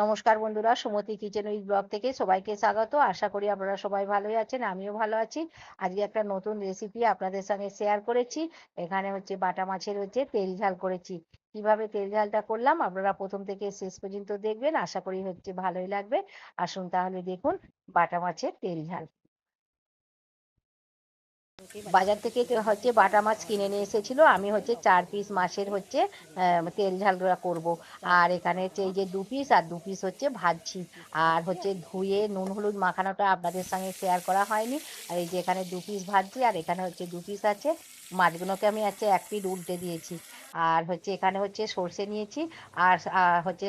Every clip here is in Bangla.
নমস্কার বন্ধুরা, সুমতি কিচেন উইথ ব্লগ থেকে সবাইকে স্বাগত। আশা করি আপনারা সবাই ভালোই আছেন, আমিও ভালো আছি। আজকে একটা নতুন রেসিপি আপনাদের সঙ্গে শেয়ার করেছি। এখানে হচ্ছে বাটা মাছের হচ্ছে তেল ঝাল করেছি। কীভাবে তেল ঝালটা করলাম আপনারা প্রথম থেকে শেষ পর্যন্ত দেখবেন। আশা করি হচ্ছে ভালোই লাগবে। আসুন তাহলে দেখুন বাটা মাছের তেল ঝাল। বাজার থেকে হচ্ছে বাটা মাছ কিনে নিয়ে এসেছিল। আমি হচ্ছে চার পিস মাছের হচ্ছে তেল ঝালটা করব। আর এখানে হচ্ছে এই যে দু পিস আর দু পিস হচ্ছে ভাজছি। আর হচ্ছে ধুয়ে নুন হলুদ মাখানোটা আপনাদের সঙ্গে শেয়ার করা হয়নি। আর এই যে এখানে দু পিস ভাজছি, আর এখানে হচ্ছে দু পিস আছে মাছগুলোকে আমি হচ্ছে এক পিট উল্টে দিয়েছি। আর হচ্ছে এখানে হচ্ছে সর্ষে নিয়েছি। আর হচ্ছে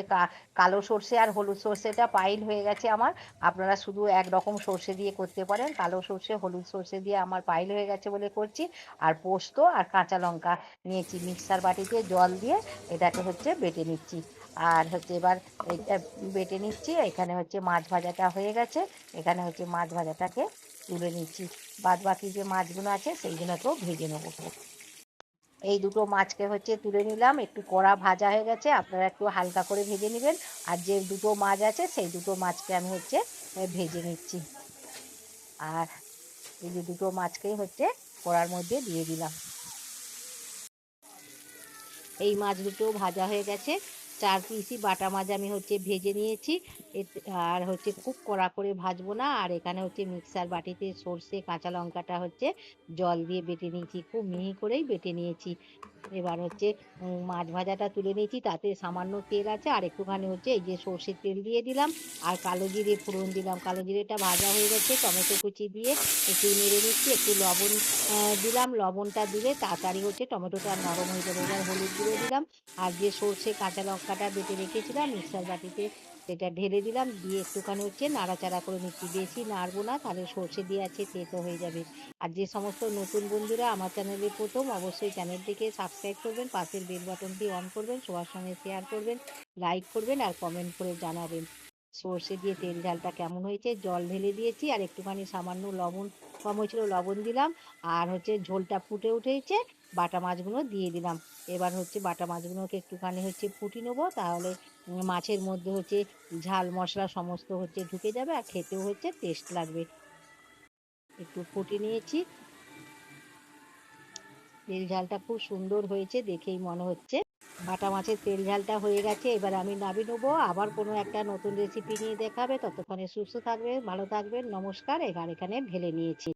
কালো সর্ষে আর হলুদ সর্ষেটা পাইল হয়ে গেছে আমার। আপনারা শুধু একরকম সর্ষে দিয়ে করতে পারেন। কালো সর্ষে, হলুদ সর্ষে দিয়ে আমার পাইল হয়ে গেছে বলে করছি। আর পোস্ত আর কাঁচা লঙ্কা নিয়েছি মিক্সার বাটিতে জল দিয়ে এটাকে হচ্ছে বেটে নিচ্ছি। আর হচ্ছে এবার এটা বেটে নিচ্ছি। এখানে হচ্ছে মাছ ভাজাটা হয়ে গেছে। এখানে হচ্ছে মাছ ভাজাটাকে তুলে নিচ্ছি। বাদ বাকি যে মাছগুলো আছে সেইগুলোকেও ভেজে নেব। এই দুটো মাছকে হচ্ছে তুলে নিলাম। একটু কড়া ভাজা হয়ে গেছে। আপনারা একটু হালকা করে ভেজে নেবেন। আর যে দুটো মাছ আছে সেই দুটো মাছকে আমি হচ্ছে ভেজে নিচ্ছি। আর এই যে দুটো মাছকেই হচ্ছে কড়ার মধ্যে দিয়ে দিলাম। এই মাছ দুটো ভাজা হয়ে গেছে। চার পিসই বাটা মাছ আমি হচ্ছে ভেজে নিয়েছি। আর হচ্ছে খুব কড়া করে ভাজবো না। আর এখানে হচ্ছে মিক্সার বাটিতে সর্ষে, কাঁচা লঙ্কাটা হচ্ছে জল দিয়ে বেটে নিয়েছি। খুব মিহি করেই বেটে নিয়েছি। এবার হচ্ছে মাছ ভাজাটা তুলে নিয়েছি। তাতে সামান্য তেল আছে। আর একটুখানি হচ্ছে এই যে সর্ষের তেল দিয়ে দিলাম। আর কালো জিরে ফোড়ন দিলাম। কালো জিরেটা ভাজা হয়ে গেছে টমেটো কুচি দিয়ে একটু নেড়ে নিচ্ছি। একটু লবণ দিলাম। লবণটা দিলে তাড়াতাড়ি হচ্ছে টমেটোটা নরম হয়ে যাবে। এবার হলুদ গুঁড়ো দিলাম। আর যে সর্ষে, কাঁচা লঙ্কাটা বেটে রেখেছিলাম, মিক্সার বাটিতে সেটা ঢেলে দিলাম, দিয়ে একটুখানি হচ্ছে নাড়াচাড়া করে নিচ্ছি। বেশি নাড়বো না, তাহলে সর্ষে দিয়ে আছে তেতো হয়ে যাবে। আর যে সমস্ত নতুন বন্ধুরা আমার চ্যানেলে প্রথম, অবশ্যই চ্যানেলটিকে সাবস্ক্রাইব করবেন, পাশের বেল বাটনটি অন করবেন, সবার সঙ্গে শেয়ার করবেন, লাইক করবেন আর কমেন্ট করে জানাবেন। সর্ষে দিয়ে তেল ঝালটা কেমন হয়েছে? জল ঢেলে দিয়েছি আর একটুখানি সামান্য লবণ, কম হয়েছিল লবণ দিলাম, আর হচ্ছে ঝোলটা ফুটে উঠেছে। বাটা মাছগুলো দিয়ে দিলাম। এবার হচ্ছে বাটা মাছগুলোকে একটুখানি হচ্ছে ফুটি নেব, তাহলে মাছের মধ্যে হচ্ছে ঝাল মশলা সমস্ত হচ্ছে ঢুকে যাবে আর খেতেও হচ্ছে টেস্ট লাগবে। একটু ফুটিয়ে নিয়েছি। তেল ঝালটা খুব সুন্দর হয়েছে দেখেই মনে হচ্ছে। বাটা মাছের তেল ঝালটা হয়ে গেছে, এবার আমি নামিয়ে নেব। আবার কোনো একটা নতুন রেসিপি নিয়ে দেখাবে। ততক্ষণে সুস্থ থাকবে, ভালো থাকবেন, নমস্কার। এবার এখানে ঢেলে নিয়েছি।